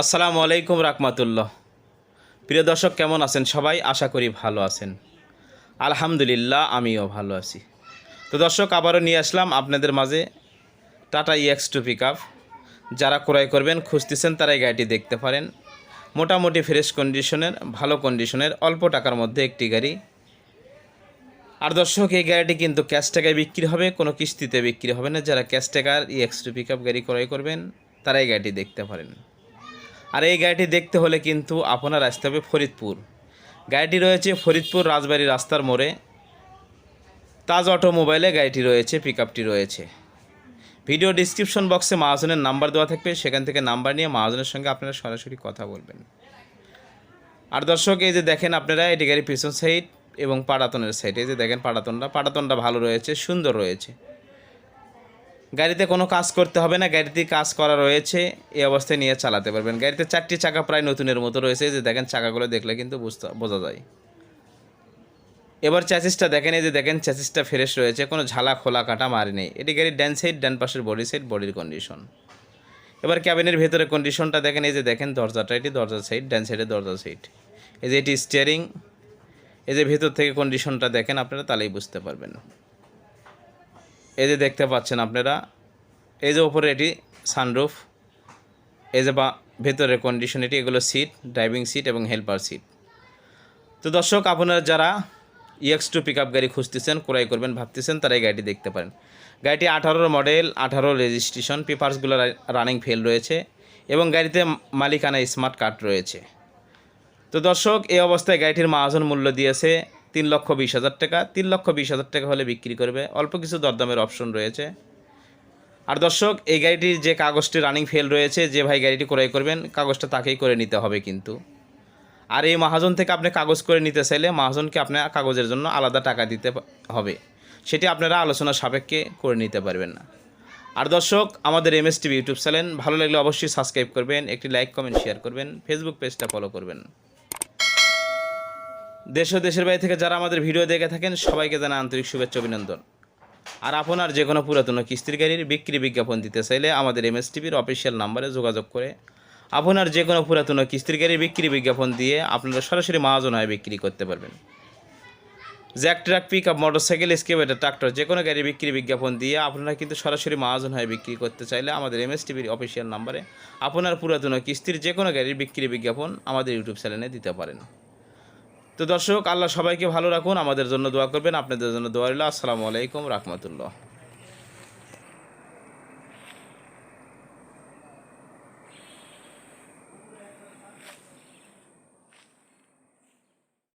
আসসালামু আলাইকুম রাহমাতুল্লাহ। প্রিয় দর্শক, কেমন আছেন সবাই? আশা করি ভালো আছেন। আলহামদুলিল্লাহ, আমিও ভালো আছি। তো দর্শক, আবারও নিয়ে আসলাম আপনাদের মাঝে টাটা ইএক্স টু পিক যারা ক্রয় করবেন, খুঁজতেছেন, তারা এই গাড়িটি দেখতে পারেন। মোটামুটি ফ্রেশ কন্ডিশনের, ভালো কন্ডিশনের, অল্প টাকার মধ্যে একটি গাড়ি। আর দর্শক, এই গাড়িটি কিন্তু ক্যাশ টাকায় বিক্রি হবে, কোনো কিস্তিতে বিক্রি হবে না। যারা ক্যাশ টাকার ইএক্স টু পিক গাড়ি ক্রয় করবেন তারা এই গাড়িটি দেখতে পারেন। আর এই গাড়িটি দেখতে হলে কিন্তু আপনার আসতে হবে ফরিদপুর। গাড়িটি রয়েছে ফরিদপুর রাজবাড়ি রাস্তার মোড়ে। তাজ অটোমোবাইলে গাড়িটি রয়েছে পিক রয়েছে। ভিডিও ডিসক্রিপশন বক্সে মহাজনের নাম্বার দেওয়া থাকবে, সেখান থেকে নাম্বার নিয়ে মহাজনের সঙ্গে আপনারা সরাসরি কথা বলবেন। আর দর্শক, এই যে দেখেন আপনারা, এটি গাড়ির পিছন সাইড এবং পাড়াতনের সাইড। এই যে দেখেন পাটাতনটা পাটাতনটা ভালো রয়েছে, সুন্দর রয়েছে। গাড়িতে কোনো কাজ করতে হবে না গাড়িতে কাজ করা রয়েছে, এই অবস্থায় নিয়ে চালাতে পারবেন। গাড়িতে চারটি চাকা প্রায় নতুনের মতো রয়েছে যে দেখেন চাকাগুলো দেখলে কিন্তু বুঝতে, বোঝা যায়। এবার চ্যাসিসটা দেখেন, এই যে দেখেন চ্যাসিসটা ফ্রেশ রয়েছে, কোনো ঝালা খোলা কাটা মারি নেই। এটি গাড়ির ড্যান সাইড ডান পাশের বডি সাইড বডির কন্ডিশন এবার ক্যাবিনের ভেতরে কন্ডিশনটা দেখেন, এই যে দেখেন দরজাটা, এটি দরজার সাইড ডান সাইডে দরজার সাইড এই যে এটি স্টিয়ারিং এই যে ভেতর থেকে কন্ডিশনটা দেখেন, আপনারা তাহলেই বুঝতে পারবেন। এই যে দেখতে পাচ্ছেন আপনারা, এই যে ওপরে এটি সানরুফ এই যে বা ভেতরের কন্ডিশন এটি, এগুলো সিট ড্রাইভিং সিট এবং হেল্পার সিট তো দর্শক, আপনারা যারা ইএক্স টু পিক আপ গাড়ি খুঁজতেছেন, ক্রয় করবেন, ভাবতেছেন, তারা এই গাড়িটি দেখতে পারেন। গাড়িটি আঠারোর মডেল আঠারো রেজিস্ট্রেশন পেপারসগুলো রানিং ফেল রয়েছে এবং গাড়িতে মালিকানা স্মার্ট কার্ড রয়েছে। তো দর্শক, এই অবস্থায় গাড়িটির মাহাজন মূল্য দিয়েছে তিন লক্ষ বিশ হাজার টাকা, তিন লক্ষ বিশ হাজার টাকা হলে বিক্রি করবে। অল্প কিছু দরদামের অপশন রয়েছে। আর দর্শক, এই গাড়িটির যে কাগজটি রানিং ফেল রয়েছে, যে ভাই গাড়িটি ক্রয় করবেন, কাগজটা তাকেই করে নিতে হবে কিন্তু। আর এই মহাজন থেকে আপনি কাগজ করে নিতে চাইলে মহাজনকে আপনার কাগজের জন্য আলাদা টাকা দিতে হবে। সেটি আপনারা আলোচনা সাপেক্ষে করে নিতে পারবেন না। আর দর্শক, আমাদের M S TV YouTube channel ভালো লাগলে অবশ্যই সাবস্ক্রাইব করবেন, একটি লাইক কমেন্ট শেয়ার করবেন ফেসবুক পেজটা ফলো করবেন। দেশ ও দেশের বাইরে থেকে যারা আমাদের ভিডিও দেখে থাকেন, সবাইকে জানা আন্তরিক শুভেচ্ছা অভিনন্দন। আর আপনার যে কোনো পুরাতন কিস্তির গাড়ির বিক্রি বিজ্ঞাপন দিতে চাইলে আমাদের এম এস টিভির অফিসিয়াল নাম্বারে যোগাযোগ করে আপনার যে কোনো পুরাতন কিস্তির গাড়ির বিক্রি বিজ্ঞাপন দিয়ে আপনারা সরাসরি মহাজন হয়ে বিক্রি করতে পারবেন। Jack truck pick up motorcycle excavator tractor যে কোনো গাড়ি বিক্রি বিজ্ঞাপন দিয়ে আপনারা কিন্তু সরাসরি মহাজন হয়ে বিক্রি করতে চাইলে আমাদের এম এস টিভির অফিসিয়াল নাম্বারে আপনার পুরাতন কিস্তির যে কোনো গাড়ির বিক্রি বিজ্ঞাপন আমাদের ইউটিউব চ্যানেলে দিতে পারেন। তো দর্শক, আল্লাহ সবাইকে ভালো রাখুন, আমাদের জন্য দোয়া করবেন, আপনাদের জন্য দোয়া রইল। আসসালামু আলাইকুম রহমতুল্লাহ।